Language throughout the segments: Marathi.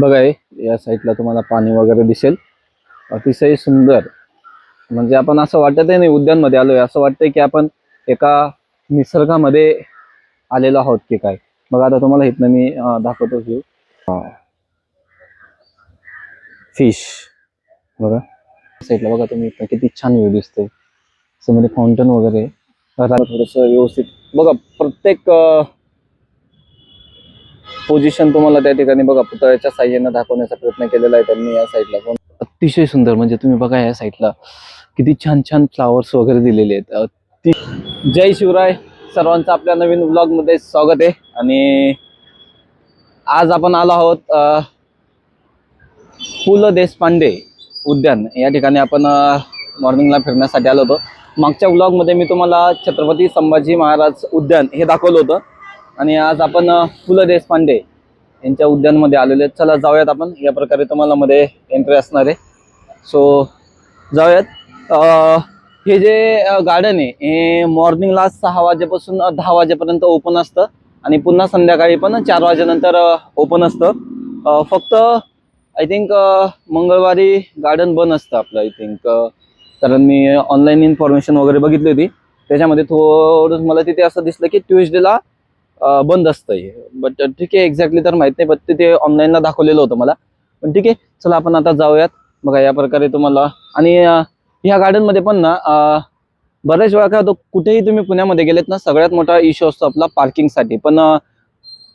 बघा या साईडला तुम्हाला पाणी वगैरे दिसेल. अतिशय सुंदर. म्हणजे आपण असं वाटत नाही उद्यानमध्ये आलोय. असं वाटतंय की आपण एका निसर्गामध्ये आलेलो आहोत की काय? बघा आता तुम्हाला इथनं मी दाखवतो घेऊ फिश बघा. साईडला बघा तुम्ही इथं किती छान व्ह्यू दिसते समोर फाउंटन वगैरे. थोडंसं थोडस व्यवस्थित. बघा प्रत्येक पोझिशन तुम्हाला त्या ठिकाणी बघा पुतळ्याच्या साह्यानं दाखवण्याचा प्रयत्न केलेला आहे त्यांनी या साईडला पण अतिशय सुंदर म्हणजे तुम्ही बघा या साईडला किती छान छान फ्लावर्स वगैरे दिलेले आहेत. जय शिवराय. सर्वांचं आपल्या नवीन ब्लॉगमध्ये स्वागत आहे. आणि आज आपण आलो आहोत पु ल देशपांडे उद्यान. या ठिकाणी आपण मॉर्निंगला फिरण्यासाठी आलो होतो. मागच्या ब्लॉगमध्ये मी तुम्हाला छत्रपती संभाजी महाराज उद्यान हे दाखवलं होतं. आणि आज आपण पु ल देशपांडे यांच्या उद्यानमध्ये आलेले आहेत. चला जाऊयात आपण. या प्रकारे तुम्हाला मध्ये एंट्री असणार आहे. सो जाऊयात. हे जे गार्डन आहे हे मॉर्निंगला सहा वाजेपासून दहा वाजेपर्यंत ओपन असतं. आणि पुन्हा संध्याकाळी पण चार वाजेनंतर ओपन असतं. फक्त आय थिंक मंगळवारी गार्डन बंद असतं आपलं आय थिंक कारण मी ऑनलाईन इन्फॉर्मेशन वगैरे बघितली होती. त्याच्यामध्ये थोडं मला तिथे असं दिसलं की ट्युजडेला बंद असतं हे बट ठीक आहे एक्झॅक्टली तर माहीत नाही बट तिथे ऑनलाईनला दाखवलेलं होतं मला. पण ठीक आहे चला आपण आता जाऊयात. बघा या प्रकारे तुम्हाला आणि ह्या गार्डनमध्ये पण ना बऱ्याच वेळा काय होतो कुठेही तुम्ही पुण्यामध्ये गेलेत ना सगळ्यात मोठा इश्यू असतो आपला पार्किंगसाठी पण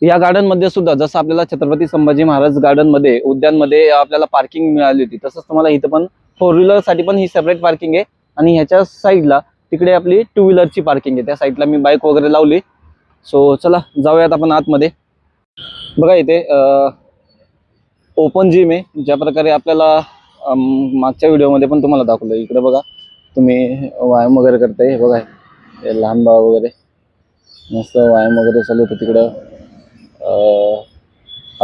या गार्डनमध्ये सुद्धा जसं आपल्याला छत्रपती संभाजी महाराज गार्डनमध्ये उद्यानमध्ये आपल्याला पार्किंग मिळाली होती तसंच तुम्हाला इथं पण फोर व्हीलरसाठी पण ही सेपरेट पार्किंग आहे. आणि ह्याच्या साईडला तिकडे आपली टू व्हीलरची पार्किंग आहे. त्या साईडला मी बाईक वगैरे लावली. सो चला जाऊयात आपण आतमध्ये. बघा इथे ओपन जिम आहे ज्या प्रकारे आपल्याला मागच्या व्हिडिओमध्ये पण तुम्हाला दाखवलं. इकडे बघा तुम्ही व्यायाम वगैरे करताय बघा. हे लहान बाळ वगैरे. मस्त व्यायाम वगैरे चालू होतं तिकडं.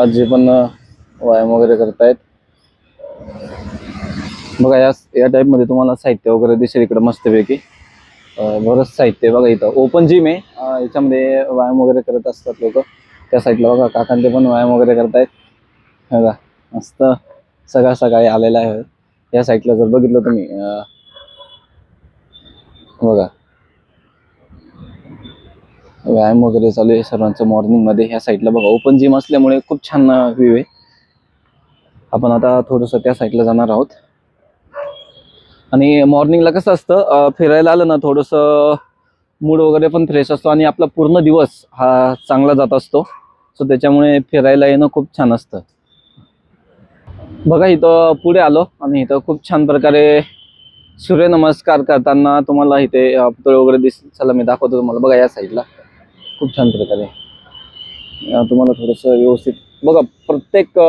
आजी पण व्यायाम वगैरे करतायत. बघा या या टाईपमध्ये तुम्हाला साहित्य वगैरे दिसेल इकडं मस्तपैकी. बरंच साहित्य बघा इथं. ओपन जिम आहे. याच्यामध्ये व्यायाम वगैरे करत असतात लोक. त्या साईडला बघा काकांते पण व्यायाम वगैरे करतायत. आहेत बघा मस्त सकाळ सकाळी आलेला आहे. या साईडला जर बघितलं तुम्ही बघा. व्यायाम वगैरे चालू आहे सर्वांचं मॉर्निंगमध्ये. ह्या साईडला बघा ओपन जिम असल्यामुळे खूप छान व्ह्यू आहे. आपण आता थोडंसं त्या साईडला जाणार आहोत. आणि मॉर्निंगला कसं असतं फिरायला आलं ना थोडंसं मूड वगैरे पण फ्रेश असतो आणि आपला पूर्ण दिवस हा चांगला जात असतो. सो त्याच्यामुळे फिरायला येणं खूप छान असतं. बघा इथं पुढे आलो आणि इथं खूप छान प्रकारे सूर्यनमस्कार करताना तुम्हाला इथे पुतळे वगैरे दिस चला मी दाखवतो तुम्हाला. बघा या साईडला खूप छान प्रकारे. तुम्हाला थोडंसं व्यवस्थित बघा प्रत्येक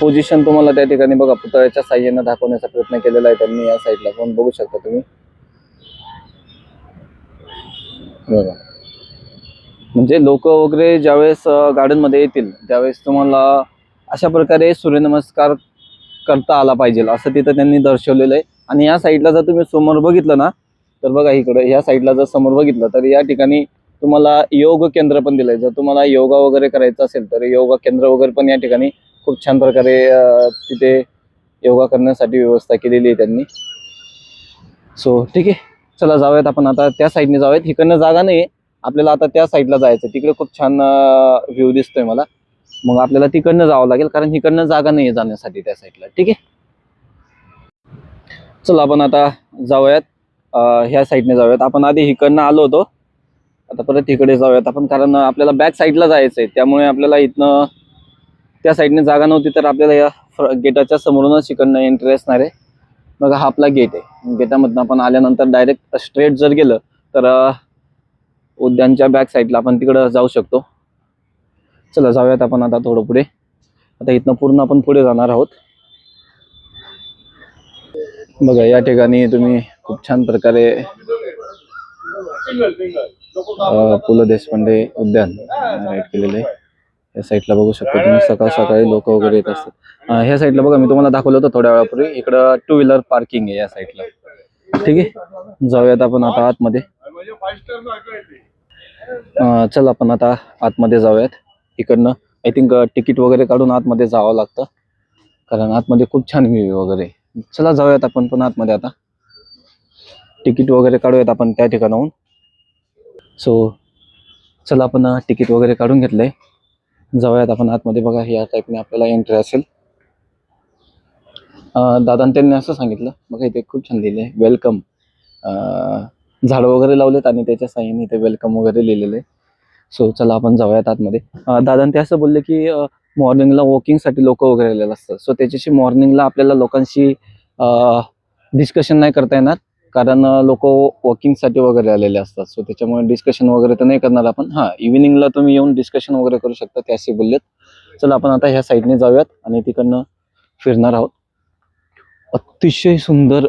पोझिशन तुम्हाला त्या ठिकाणी बघा पुतळ्याच्या साह्यानं दाखवण्याचा प्रयत्न केलेला आहे त्यांनी या साईडला पण बघू शकता तुम्ही? बघा. म्हणजे लोक वगैरे ज्यावेळेस गार्डनमध्ये येतील त्यावेळेस तुम्हाला अशा प्रकारे सूर्यनमस्कार करता आला पाहिजे असं तिथं त्यांनी दर्शवलेलं आहे. आणि या साईडला जर तुम्ही समोर बघितलं ना तर बघा इकडे या साईडला जर समोर बघितलं तर या ठिकाणी तुम्हाला योग केंद्र पण दिलंय. जर तुम्हाला योगा वगैरे करायचं असेल तर योगा केंद्र वगैरे पण या ठिकाणी खूप छान प्रकारे तिथे योगा करण्यासाठी व्यवस्था केलेली आहे त्यांनी. सो ठीक आहे. चला जाऊयात आपण आता त्या साईडने जाऊयात. इकडनं जागा नाही आपल्याला आता त्या साईडला जायचं तिकडे खूप छान व्ह्यू दिसतोय मला. मग आपल्याला तिकडनं जावं लागेल कारण इकडनं जागा नाही जाण्यासाठी त्या साईडला ठीक आहे? चला आपण आता जाऊयात. ह्या साईडने जाऊयात. आपण आधी इकडनं आलो होतो. आता परत इकडे जाऊयात आपण कारण आपल्याला बॅक साईडला जायचं आहे त्यामुळे आपल्याला इथनं त्या साईडने जागा नव्हती तर आपल्याला या गेटाच्या समोरूनच इकडनं एंट्री असणार आहे. बघा हा आपला गेट आहे. गेटामधनं आपण आल्यानंतर डायरेक्ट स्ट्रेट जर गेलं तर उद्यानच्या बॅक साईडला आपण तिकडं जाऊ शकतो. चला जाऊयात आपण आता थोडं पुढे. आता इथनं पूर्ण आपण पुढे जाणार आहोत. बघा या ठिकाणी तुम्ही खूप छान प्रकारे पु ल देशपांडे उद्यान राईट केलेलं आहे. या साईडला बघू शकता तुम्ही. सकाळ सकाळी लोक वगैरे येत असतात. ह्या साईडला बघा मी तुम्हाला दाखवलं होतं थोड्या वेळापूर्वी. इकडं टू व्हीलर पार्किंग आहे या साईडला ठीक आहे? जाऊयात आपण आता आतमध्ये. चल आपण आता आतमध्ये जाऊयात. इकडनं आय थिंक तिकीट वगैरे काढून आतमध्ये जावं लागतं. कारण आतमध्ये खूप छान व्ह्यू वगैरे. चला जाऊयात आपण पण आतमध्ये आता. तिकीट वगैरे काढूयात आपण त्या ठिकाणाहून. सो चला आपण तिकीट वगैरे काढून घेतलंय. जाऊयात आपण आतमध्ये. बघा या टाईपने आपल्याला एंट्री असेल. दादान त्यांनी असं सांगितलं. बघा इथे खूप छान लिहिले वेलकम झाडं वगैरे लावलेत आणि त्याच्या साईने इथे वेलकम वगैरे लिहिलेलं आहे सो चला आपण जाऊयात आतमध्ये. अं, ते असं बोलले की मॉर्निंगला वॉकिंगसाठी लोक वगैरे आलेले असतात. सो त्याच्याशी मॉर्निंगला आपल्याला लोकांशी डिस्कशन नाही करता येणार. कारण लोक वॉकिंगसाठी वगैरे आलेले असतात. सो त्याच्यामुळे डिस्कशन वगैरे तर नाही करणार आपण. हां इव्हिनिंगला तुम्ही येऊन डिस्कशन वगैरे करू शकता त्याशी बोललेत. चला आपण आता ह्या साईडने जाऊयात आणि तिकडनं फिरणार आहोत. अतिशय सुंदर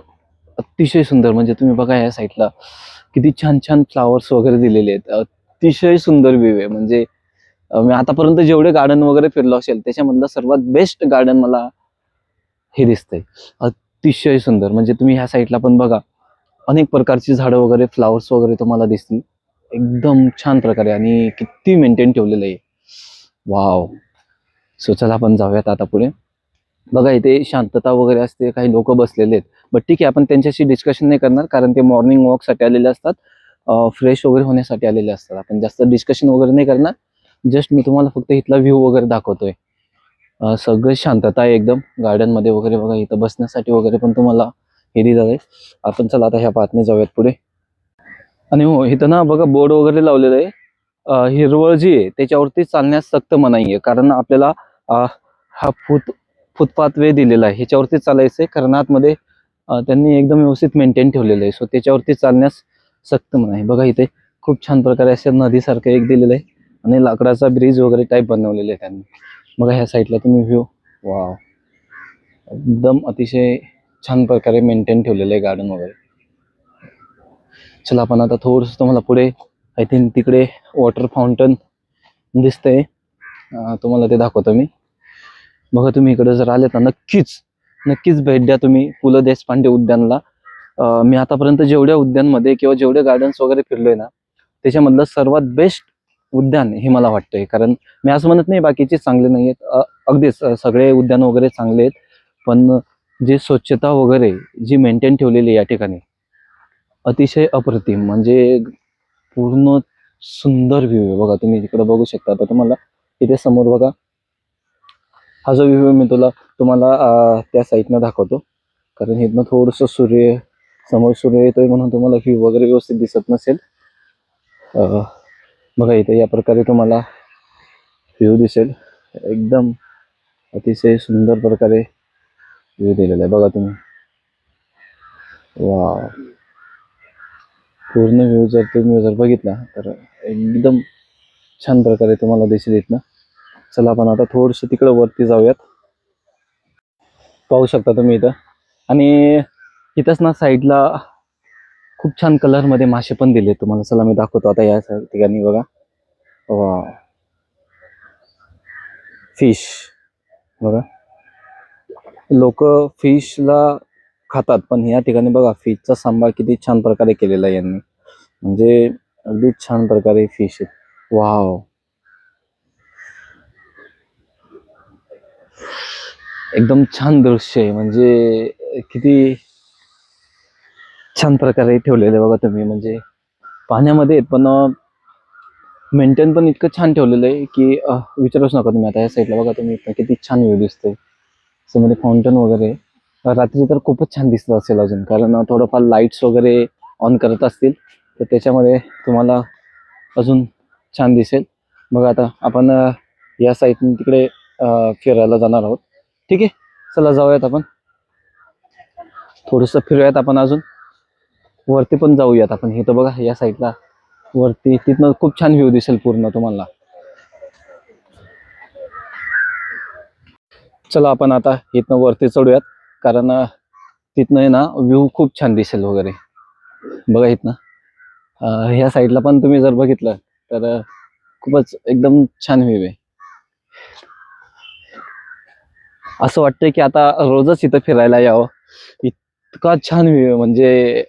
अतिशय सुंदर. म्हणजे तुम्ही बघा या साईडला किती छान छान फ्लावर्स वगैरे दिलेले आहेत. अतिशय सुंदर व्ह्यू आहे. म्हणजे मी आतापर्यंत जेवढे गार्डन वगैरे फिरलो असेल त्याच्यामधलं सर्वात बेस्ट गार्डन मला हे दिसतंय. अतिशय सुंदर. म्हणजे तुम्ही ह्या साईडला पण बघा. अनेक प्रकारची झाडं वगैरे फ्लावर्स वगैरे तुम्हाला दिसतील. एकदम छान प्रकारे आणि किती मेंटेन ठेवलेलं आहे. वाव सो चला आपण जाऊयात आता पुढे. बघा इथे शांतता वगैरे असते काही लोक बसलेले आहेत. बट ठीक आहे आपण त्यांच्याशी डिस्कशन नाही करणार कारण ते मॉर्निंग वॉकसाठी आलेले असतात. फ्रेश वगैरे होण्यासाठी आलेले असतात. आपण जास्त डिस्कशन वगैरे नाही करणार. जस्ट मी तुम्हाला फक्त इथला व्ह्यू वगैरे दाखवतोय. सगळं शांतता आहे एकदम. गार्डनमध्ये वगैरे बघा इथं बसण्यासाठी वगैरे पण तुम्हाला हे दिलं आहे. आपण चला आता ह्या पाहतने जाऊयात पुढे. आणि हो इथं ना बघा बोर्ड वगैरे लावलेलं आहे. हिरवळ जी आहे त्याच्यावरती चालण्यास सक्त मनाई आहे कारण आपल्याला हा फुट फुटपाथ वे दिलेला आहे. ह्याच्यावरती चालायचं आहे कारण आतमध्ये त्यांनी एकदम व्यवस्थित मेंटेन ठेवलेलं आहे. सो त्याच्यावरती चालण्यास सक्त मनाई बघा इथे खूप छान प्रकारे असं नदीसारखं एक दिलेलं आहे. आणि लाकडाचा ब्रिज वगैरे टाईप बनवलेला आहे त्यांनी. बघा ह्या साईडला तुम्ही व्ह्यू वाव एकदम अतिशय छान प्रकारे मेंटेन ठेवलेलं आहे गार्डन वगैरे. चला आपण आता थोडंसं तुम्हाला पुढे आय थिंक तिकडे वॉटर फाउंटन दिसतंय. तुम्हाला ते दाखवतो मी. बघा तुम्ही इकडे जर आले तर नक्कीच नक्कीच भेट द्या तुम्ही पु ल देशपांडे उद्यानला. मी आतापर्यंत जेवढ्या उद्यानमध्ये किंवा जेवढे गार्डन्स वगैरे फिरलोय ना त्याच्यामधलं सर्वात बेस्ट उद्यान हे मला वाटतंय. कारण मी असं म्हणत नाही बाकीचे चांगले नाही आहेत अगदीच सगळे उद्यान वगैरे चांगले आहेत. पण जे स्वच्छता वगैरे जी मेंटेन ठेवलेली आहे या ठिकाणी अतिशय अप्रतिम म्हणजे पूर्ण सुंदर व्ह्यू आहे. बघा तुम्ही इकडं बघू शकता. आता तुम्हाला इथे समोर बघा हा जो व्ह्यू मी तुला तुम्हाला त्या साईडनं दाखवतो. कारण इथनं थोडंसं सूर्य समोर सूर्य येतोय म्हणून तुम्हाला व्ह्यू वगैरे व्यवस्थित दिसत नसेल. बघा इथे या प्रकारे तुम्हाला व्ह्यू दिसेल. एकदम अतिशय सुंदर प्रकारे व्ह्यू दिलेला आहे. बघा तुम्ही. वा पूर्ण व्ह्यू जर तुम्ही जर बघितला तर एकदम छान प्रकारे तुम्हाला दिसेल इथनं. चला आपण आता थोडंसं तिकडं वरती जाऊयात. पाहू शकता तुम्ही इथं. आणि इथंच ना साईडला खूप छान कलरमध्ये मासे पण दिले तुम्हाला. चला मी दाखवतो आता या ठिकाणी बघा. वा फिश बघा. लोक फिशला खातात पण या ठिकाणी बघा फिशचा सांबार किती छान प्रकारे केलेला आहे यांनी. म्हणजे अगदी छान प्रकारे फिश आहेत. वाव. एकदम छान दृश्य आहे. म्हणजे किती छान प्रकारे ठेवलेले बघा तुम्ही. म्हणजे पाण्यामध्ये आहेत पण मेंटेन पण इतकं छान ठेवलेलं आहे की विचारूच नका तुम्ही. आता या साईडला बघा तुम्ही. किती छान व्ह्यू दिसतोय. समोर फाउंटन वगैरे. रात्री तर खूपच छान दिसत असेल अजून. कारण थोडंफार लाईट्स वगैरे ऑन करत असतील तर त्याच्यामध्ये तुम्हाला अजून छान दिसेल. मग आता आपण या साईडने तिकडे फिरायला जाणार आहोत. ठीक आहे? चला जाऊयात आपण. थोडंसं फिरूयात आपण अजून. वरती पण जाऊयात आपण. इथं बघा या साईडला वरती तिथनं खूप छान व्ह्यू दिसेल पूर्ण तुम्हाला. चला आपण आता इथनं वरती चढूयात. कारण तिथनं आहे ना व्ह्यू खूप छान दिसेल वगैरे. बघा इथनं. ह्या साईडला पण तुम्ही जर बघितलं तर खूपच एकदम छान व्ह्यू आहे. असं वाटतंय की आता रोजच इथं फिरायला यावं. इतका छान व्ह्यू आहे. म्हणजे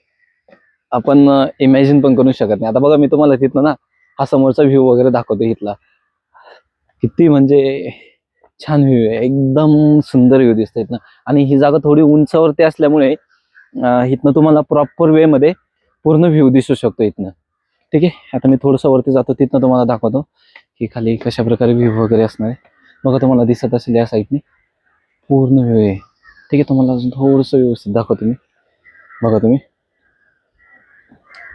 आपण इमॅजिन पण करू शकत नाही. आता बघा मी तुम्हाला तिथनं ना हा समोरचा व्ह्यू वगैरे दाखवतो इथला. किती म्हणजे छान व्ह्यू आहे. एकदम सुंदर व्ह्यू दिसतो इथनं. आणि ही जागा थोडी उंचावरती असल्यामुळे इथनं तुम्हाला प्रॉपर वे मध्ये पूर्ण व्ह्यू दिसू शकतो इथनं. ठीक आहे? आता मी थोडंसं वरती जातो तिथनं तुम्हाला दाखवतो की खाली कशा प्रकारे व्ह्यू वगैरे असणार आहे. बघा तुम्हाला दिसत असेल या साईडने पूर्ण व्ह्यू आहे. ठीक आहे? तुम्हाला अजून थोडंसं व्यवस्थित दाखवतो मी. बघा तुम्ही.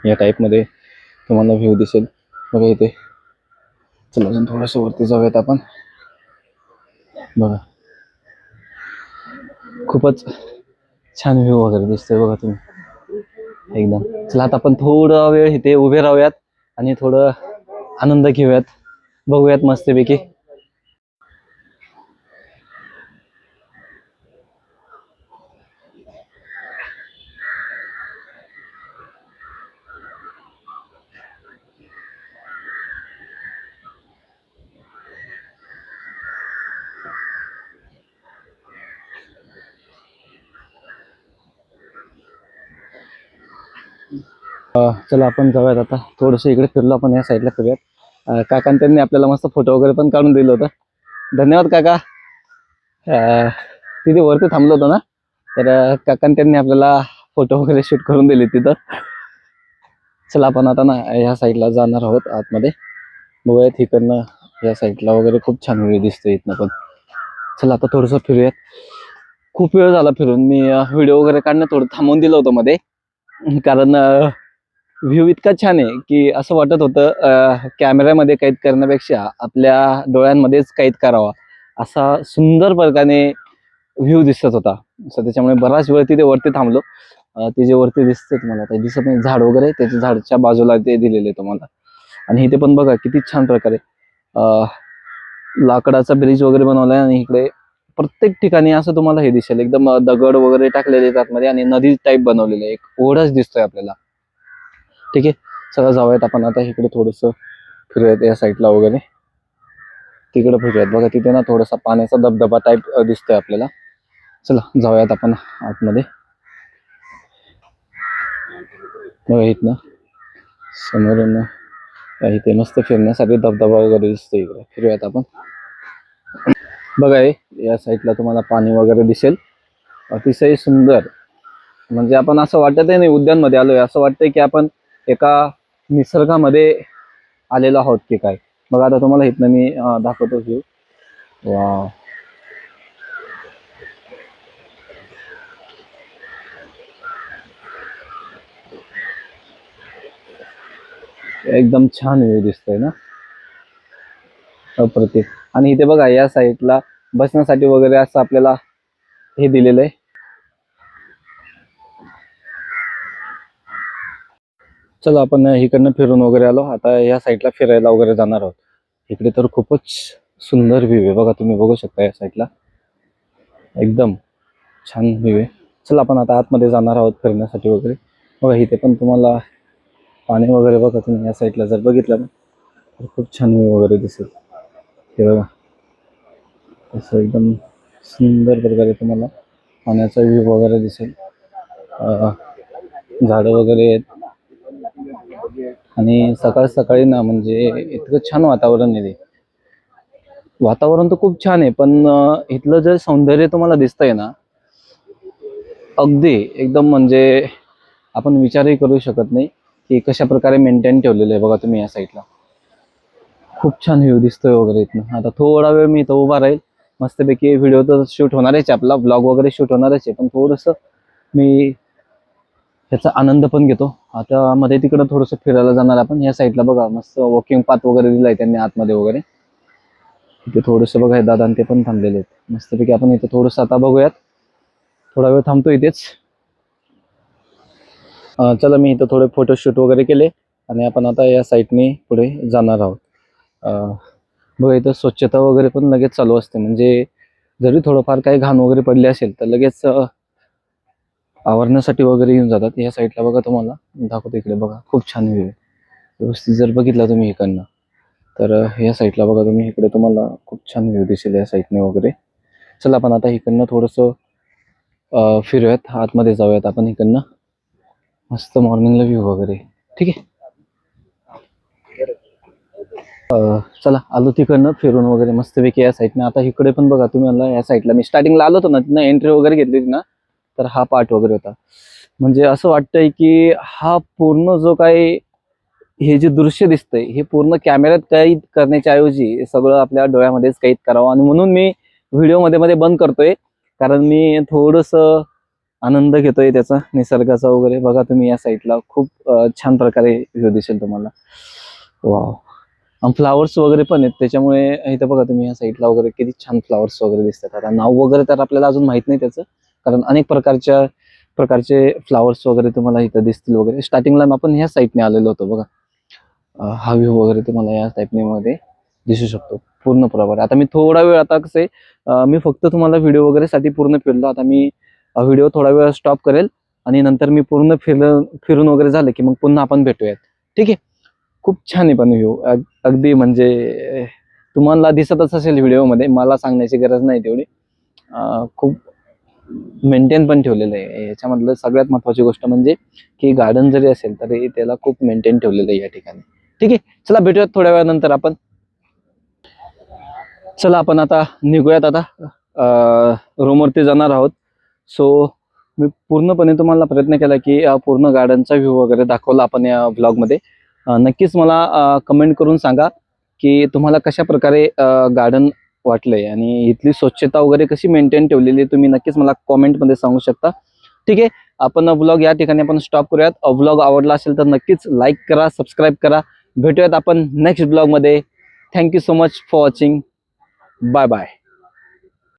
या टाईपमध्ये तुम्हाला व्ह्यू दिसेल. बघा इथे. चला अजून थोडंसं वरती जाऊयात आपण. बघा. खूपच छान व्ह्यू वगैरे दिसतोय बघा तुम्ही. एकदम. चला आता आपण थोडा वेळ इथे उभे राहूयात आणि थोडं आनंद घेऊयात. बघूयात मस्तपैकी. चला आपण जाऊयात आता. थोडंसं इकडे फिरलो आपण या साईडला फिरूयात. अं, काकांनी त्यांनी आपल्याला मस्त फोटो वगैरे पण काढून दिलं होतं. धन्यवाद काका. तिथे वरती थांबलो होतो ना तर काकांनी त्यांनी आपल्याला फोटो वगैरे शूट करून दिले तिथं. चला आपण आता ना ह्या साईडला जाणार आहोत आतमध्ये. बघूयात इकडनं या साईडला वगैरे खूप छान व्हिडिओ दिसतो इथनं पण. चला आता थोडंसं फिरूयात. खूप वेळ झाला फिरून. मी व्हिडिओ वगैरे काढणं थोडं थांबवून दिलं होतं मध्ये. कारण व्ह्यू इतका छान आहे की असं वाटत होतं कॅमेऱ्यामध्ये कैद करण्यापेक्षा आपल्या डोळ्यांमध्येच कैद करावा असा सुंदर प्रकारे व्ह्यू दिसत होता. सो त्याच्यामुळे बराच वेळ तिथे वरती थांबलो. ते जे वरती दिसते तुम्हाला ते दिसत नाही. झाड वगैरे त्याच्या झाडच्या बाजूला ते दिलेले तुम्हाला. आणि इथे पण बघा किती छान प्रकारे लाकडाचा ब्रिज वगैरे बनवलाय आणि इकडे प्रत्येक ठिकाणी असं तुम्हाला हे दिसेल. एकदम दगड वगैरे टाकलेले आहेत आतमध्ये आणि नदी टाईप बनवलेलं एक ओढाच दिसतोय आपल्याला. ठीक आहे चला जाऊयात आपण. आता इकडे थोडस फिरूयात या साईडला वगैरे. तिकडे फिरूयात. बघा तिथे ना थोडासा पाण्याचा धबधबा टाईप दिसतोय आपल्याला. चला जाऊयात आपण आतमध्ये. बघा इथनं समोरून इथे मस्त फिरण्यासाठी धबधबा वगैरे दिसतोय इकडे. फिरूयात आपण. बघा हे या साईडला तुम्हाला पाणी वगैरे दिसेल. अतिशय सुंदर. म्हणजे आपण असं वाटतही नाही उद्यानमध्ये आलोय. असं वाटतंय की आपण एका निसर्गामध्ये आलेलो आहोत की काय? मग आता तुम्हाला इथनं मी दाखवतो व्ह्यू वा एकदम छान व्ह्यू दिसतोय ना? अप्रतिम. आणि इथे बघा या साईडला बसण्यासाठी वगैरे असं आपल्याला हे दिलेलं आहे. चला आपण इकडनं फिरून वगैरे आलो. आता या साईडला फिरायला वगैरे जाणार आहोत. इकडे तर खूपच सुंदर व्ह्यू आहे बघा तुम्ही बघू शकता या साईडला एकदम छान व्ह्यू आहे. चला आपण आता आतमध्ये जाणार आहोत फिरण्यासाठी वगैरे. बघा इथे पण तुम्हाला पाणी वगैरे बघा तुम्ही या साईडला जर बघितलं ना तर खूप छान व्ह्यू वगैरे दिसेल. हे बघा. असं एकदम सुंदर प्रकारे तुम्हाला पाण्याचा व्ह्यू वगैरे दिसेल. झाडं वगैरे आहेत. आणि सकाळ सकाळी ना म्हणजे इतकं छान वातावरण आहे ते. वातावरण तर खूप छान आहे पण इथलं जे सौंदर्य तुम्हाला दिसतंय ना अगदी एकदम म्हणजे आपण विचारही करू शकत नाही की कशा प्रकारे मेंटेन ठेवलेलं आहे बघा तुम्ही या साईडला खूप छान व्ह्यू दिसतोय वगैरे इथनं. आता थोडा वेळ मी इथं उभा राहील. मस्तपैकी व्हिडिओ तर शूट होणारच आहे आपला ब्लॉग वगैरे शूट होणारच आहे पण थोडंसं मी ह्याचा आनंद पण घेतो. आता मध्ये तिकडं थोडंसं फिरायला जाणार आपण. या साईडला बघा मस्त वॉकिंग पाथ वगैरे दिलाय त्यांनी आतमध्ये वगैरे. इथे थोडंसं बघा दादा ते पण थांबलेले आहेत. मस्तपैकी आपण इथे थोडंसं आता बघूयात. थोडा वेळ थांबतो इथेच. चला मी इथं थोडे फोटोशूट वगैरे केले आणि आपण आता या साईटने पुढे जाणार आहोत. बघा इथं स्वच्छता वगैरे पण लगेच चालू असते. म्हणजे जरी थोडंफार काही घाण वगैरे पडले असेल तर लगेच आवरण्यासाठी वगैरे येऊन जातात. या साईडला बघा तुम्हाला. दाखवतो इकडे बघा. खूप छान व्ह्यू आहे. व्यवस्थित जर बघितला तुम्ही इकडनं तर ह्या या साईडला बघा तुम्ही. इकडे तुम्हाला खूप छान व्ह्यू दिसेल या साईडने वगैरे. चला आपण आता इकडनं थोडंसं फिरूयात. आतमध्ये जाऊयात आपण इकडनं. मस्त मॉर्निंगला व्ह्यू वगैरे. ठीक आहे? चला आलो तिकडनं फिरून वगैरे मस्तपैकी या साईडनं आता इकडे पण बघा तुम्ही मला या साईडला मी स्टार्टिंगला आलो होतो ना तिथनं एंट्री वगैरे घेतली ना. तर हा पार्ट वगैरे होता. म्हणजे असं वाटतंय की हा पूर्ण जो काही हे जे दृश्य दिसतंय हे पूर्ण कॅमेऱ्यात कैद करण्याच्या ऐवजी सगळं आपल्या डोळ्यामध्येच कैद करावं. आणि म्हणून मी व्हिडिओमध्ये मध्ये बंद करतोय. कारण मी थोडस आनंद घेतोय त्याचा निसर्गाचा वगैरे. बघा तुम्ही या साईडला खूप छान प्रकारे व्ह्यू दिसेल तुम्हाला. वा फ्लावर्स वगैरे पण आहेत. त्याच्यामुळे इथं बघा तुम्ही या साईडला वगैरे किती छान फ्लावर्स वगैरे दिसतात. आता नाव वगैरे तर आपल्याला अजून माहीत नाही त्याचं. कारण अनेक प्रकारच्या प्रकारचे फ्लावर्स वगैरे तुम्हाला इथं दिसतील वगैरे. स्टार्टिंगला आपण ह्या साईडने आलेलो होतो बघा. हा व्ह्यू वगैरे तुम्हाला या टाईपने मध्ये दिसू शकतो पूर्ण प्रभाव आता मी थोडा वेळ आता कसे मी फक्त तुम्हाला व्हिडिओ वगैरे साठी पूर्ण फिरलो. आता मी व्हिडिओ थोडा वेळ स्टॉप करेल आणि नंतर मी पूर्ण फिरलं फिरून वगैरे झालं की मग पुन्हा आपण भेटूयात. ठीक आहे? खूप छान आहे पण व्ह्यू अगदी म्हणजे तुम्हाला दिसतच असेल व्हिडिओमध्ये मला सांगण्याची गरज नाही तेवढी. खूप मेंटेन पण ठेवलेलं आहे. याच्यामधलं सगळ्यात महत्वाची गोष्ट म्हणजे की गार्डन जरी असेल तरी त्याला खूप मेंटेन ठेवलेलं आहे या ठिकाणी. ठीक आहे? चला भेटूयात थोड्या वेळानंतर आपण. चला आपण आता निघूयात आता. रूमवरती जाणार आहोत. सो मी पूर्णपणे तुम्हाला प्रयत्न केला की पूर्ण गार्डनचा व्ह्यू वगैरे दाखवला आपण या ब्लॉगमध्ये नक्कीच मला कमेंट करून सांगा की तुम्हाला कशा प्रकारे गार्डन वाटलंय. आणि इथली स्वच्छता वगैरे कशी मेंटेन ठेवलेली आहे तुम्ही नक्कीच मला कॉमेंटमध्ये सांगू शकता. ठीक आहे आपण ब्लॉग या ठिकाणी आपण स्टॉप करूयात. ब्लॉग आवडला असेल तर नक्कीच लाईक करा सबस्क्राईब करा. भेटूयात आपण नेक्स्ट ब्लॉगमध्ये thank you so much for watching bye bye